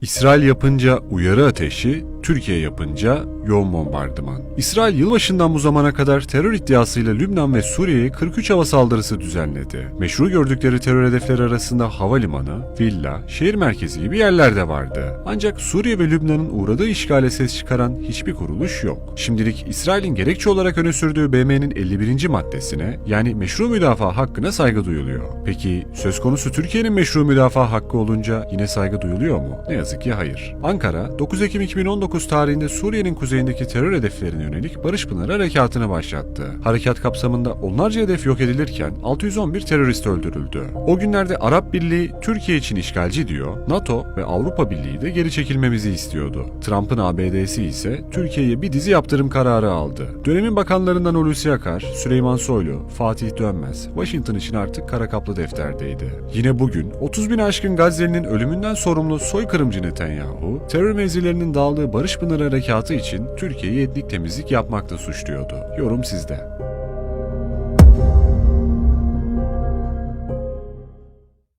İsrail yapınca uyarı ateşi, Türkiye yapınca yoğun bombardıman. İsrail yılbaşından bu zamana kadar terör iddiasıyla Lübnan ve Suriye'ye 43 hava saldırısı düzenledi. Meşru gördükleri terör hedefleri arasında havalimanı, villa, şehir merkezi gibi yerler de vardı. Ancak Suriye ve Lübnan'ın uğradığı işgale ses çıkaran hiçbir kuruluş yok. Şimdilik İsrail'in gerekçe olarak öne sürdüğü BM'nin 51. maddesine yani meşru müdafaa hakkına saygı duyuluyor. Peki söz konusu Türkiye'nin meşru müdafaa hakkı olunca yine saygı duyuluyor mu? Ne yazık ki hayır. Ankara, 9 Ekim 2019 tarihinde Suriye'nin kuzeyindeki terör hedeflerine yönelik Barış Pınarı Harekatı'nı başlattı. Harekat kapsamında onlarca hedef yok edilirken 611 terörist öldürüldü. O günlerde Arap Birliği Türkiye için işgalci diyor, NATO ve Avrupa Birliği de geri çekilmemizi istiyordu. Trump'ın ABD'si ise Türkiye'ye bir dizi yaptırım kararı aldı. Dönemin bakanlarından Hulusi Akar, Süleyman Soylu, Fatih Dönmez, Washington için artık kara kaplı defterdeydi. Yine bugün 30 bin aşkın Gazze'nin ölümünden sorumlu soykırımcı Netanyahu, terör mevzilerinin dağıldığı Barış Pınarı Harekatı için Türkiye'yi etnik temizlik yapmakla suçluyordu. Yorum sizde.